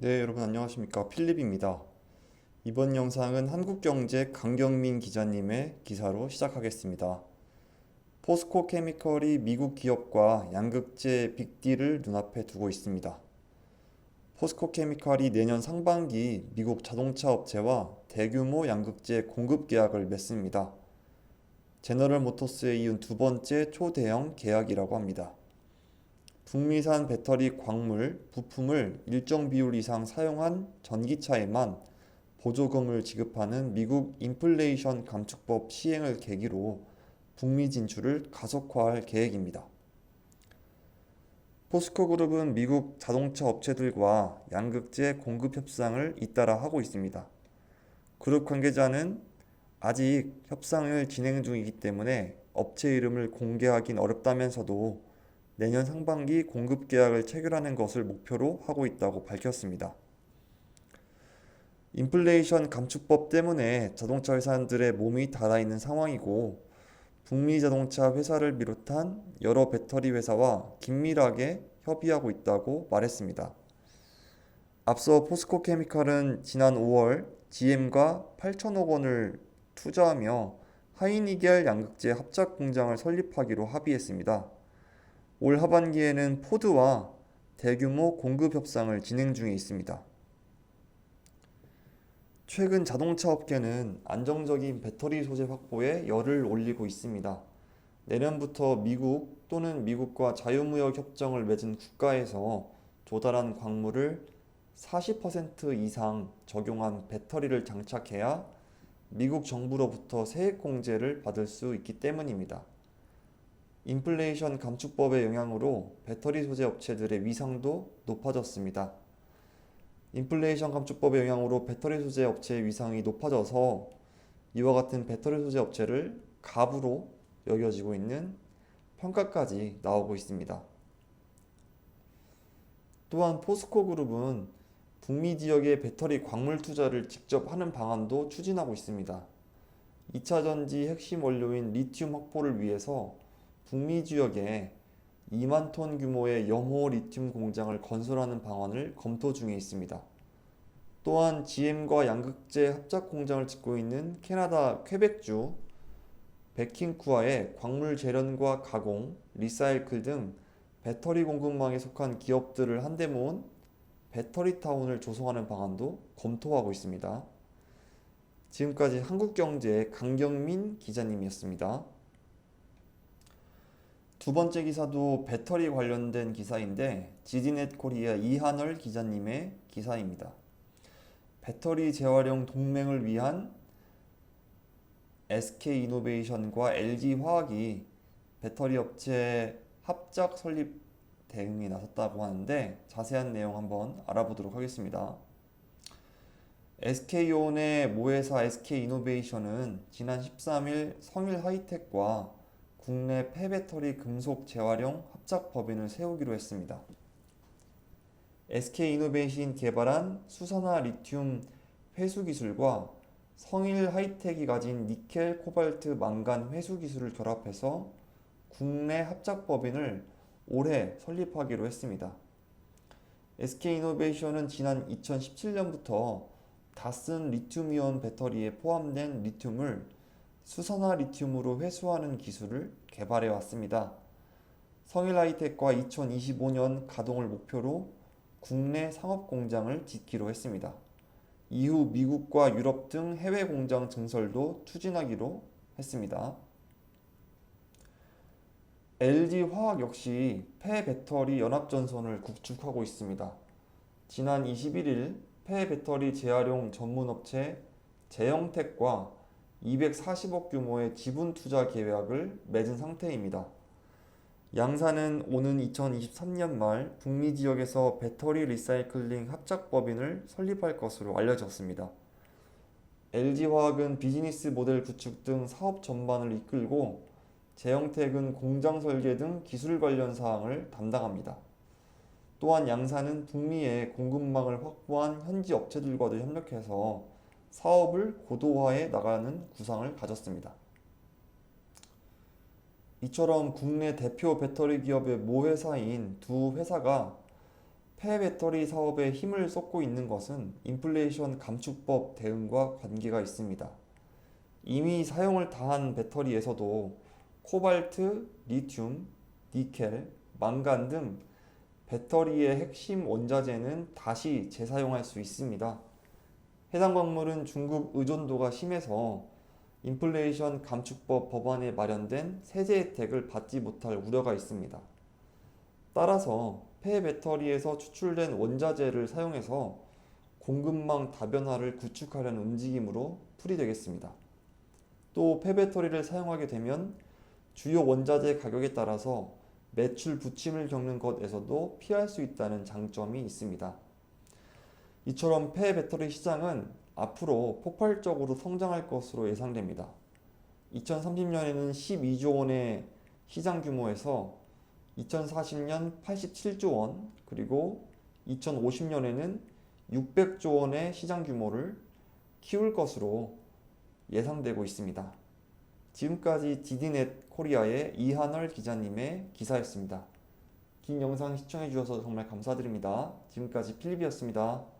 네, 여러분 안녕하십니까. 필립입니다. 이번 영상은 한국경제 강경민 기자님의 기사로 시작하겠습니다. 포스코 케미컬이 미국 기업과 양극재 빅딜을 눈앞에 두고 있습니다. 포스코 케미컬이 내년 상반기 미국 자동차 업체와 대규모 양극재 공급 계약을 맺습니다. 제너럴 모터스에 이은 두 번째 초대형 계약이라고 합니다. 북미산 배터리 광물, 부품을 일정 비율 이상 사용한 전기차에만 보조금을 지급하는 미국 인플레이션 감축법 시행을 계기로 북미 진출을 가속화할 계획입니다. 포스코 그룹은 미국 자동차 업체들과 양극재 공급 협상을 잇따라 하고 있습니다. 그룹 관계자는 아직 협상을 진행 중이기 때문에 업체 이름을 공개하긴 어렵다면서도 내년 상반기 공급 계약을 체결하는 것을 목표로 하고 있다고 밝혔습니다. 인플레이션 감축법 때문에 자동차 회사들의 몸이 닳아있는 상황이고 북미 자동차 회사를 비롯한 여러 배터리 회사와 긴밀하게 협의하고 있다고 말했습니다. 앞서 포스코 케미칼은 지난 5월 GM과 8천억 원을 투자하며 하이니겔 양극재 합작 공장을 설립하기로 합의했습니다. 올 하반기에는 포드와 대규모 공급 협상을 진행 중에 있습니다. 최근 자동차 업계는 안정적인 배터리 소재 확보에 열을 올리고 있습니다. 내년부터 미국 또는 미국과 자유무역 협정을 맺은 국가에서 조달한 광물을 40% 이상 적용한 배터리를 장착해야 미국 정부로부터 세액 공제를 받을 수 있기 때문입니다. 인플레이션 감축법의 영향으로 배터리 소재 업체들의 위상도 높아졌습니다. 인플레이션 감축법의 영향으로 배터리 소재 업체의 위상이 높아져서 이와 같은 배터리 소재 업체를 갑으로 여겨지고 있는 평가까지 나오고 있습니다. 또한 포스코 그룹은 북미 지역의 배터리 광물 투자를 직접 하는 방안도 추진하고 있습니다. 2차 전지 핵심 원료인 리튬 확보를 위해서 북미 지역에 2만 톤 규모의 염호 리튬 공장을 건설하는 방안을 검토 중에 있습니다. 또한 GM과 양극재 합작 공장을 짓고 있는 캐나다 퀘벡주 베킹쿠아의 광물 재련과 가공, 리사이클 등 배터리 공급망에 속한 기업들을 한데 모은 배터리 타운을 조성하는 방안도 검토하고 있습니다. 지금까지 한국경제의 강경민 기자님이었습니다. 두 번째 기사도 배터리 관련된 기사인데 지디넷 코리아 이한월 기자님의 기사입니다. 배터리 재활용 동맹을 위한 SK이노베이션과 LG화학이 배터리 업체 합작 설립 대응에 나섰다고 하는데 자세한 내용 한번 알아보도록 하겠습니다. SK온의 모회사 SK이노베이션은 지난 13일 성일 하이텍과 국내 폐배터리 금속 재활용 합작 법인을 세우기로 했습니다. SK이노베이션 개발한 수산화 리튬 회수 기술과 성일 하이텍이 가진 니켈, 코발트, 망간 회수 기술을 결합해서 국내 합작 법인을 올해 설립하기로 했습니다. SK이노베이션은 지난 2017년부터 다쓴 리튬이온 배터리에 포함된 리튬을 수산화 리튬으로 회수하는 기술을 개발해 왔습니다. 성일 하이텍과 2025년 가동을 목표로 국내 상업 공장을 짓기로 했습니다. 이후 미국과 유럽 등 해외 공장 증설도 추진하기로 했습니다. LG 화학 역시 폐 배터리 연합전선을 구축하고 있습니다. 지난 21일 폐 배터리 재활용 전문업체 재영택과 240억 규모의 지분 투자 계약을 맺은 상태입니다. 양사는 오는 2023년 말 북미 지역에서 배터리 리사이클링 합작 법인을 설립할 것으로 알려졌습니다. LG화학은 비즈니스 모델 구축 등 사업 전반을 이끌고 재영택은 공장 설계 등 기술 관련 사항을 담당합니다. 또한 양사는 북미의 공급망을 확보한 현지 업체들과도 협력해서 사업을 고도화해 나가는 구상을 가졌습니다. 이처럼 국내 대표 배터리 기업의 모 회사인 두 회사가 폐배터리 사업에 힘을 쏟고 있는 것은 인플레이션 감축법 대응과 관계가 있습니다. 이미 사용을 다한 배터리에서도 코발트, 리튬, 니켈, 망간 등 배터리의 핵심 원자재는 다시 재사용할 수 있습니다. 해당 광물은 중국 의존도가 심해서 인플레이션 감축법 법안에 마련된 세제 혜택을 받지 못할 우려가 있습니다. 따라서 폐 배터리에서 추출된 원자재를 사용해서 공급망 다변화를 구축하려는 움직임으로 풀이되겠습니다. 또 폐 배터리를 사용하게 되면 주요 원자재 가격에 따라서 매출 부침을 겪는 것에서도 피할 수 있다는 장점이 있습니다. 이처럼 폐 배터리 시장은 앞으로 폭발적으로 성장할 것으로 예상됩니다. 2030년에는 12조 원의 시장 규모에서 2040년 87조 원, 그리고 2050년에는 600조 원의 시장 규모를 키울 것으로 예상되고 있습니다. 지금까지 디디넷 코리아의 이한월 기자님의 기사였습니다. 긴 영상 시청해 주셔서 정말 감사드립니다. 지금까지 필립이었습니다.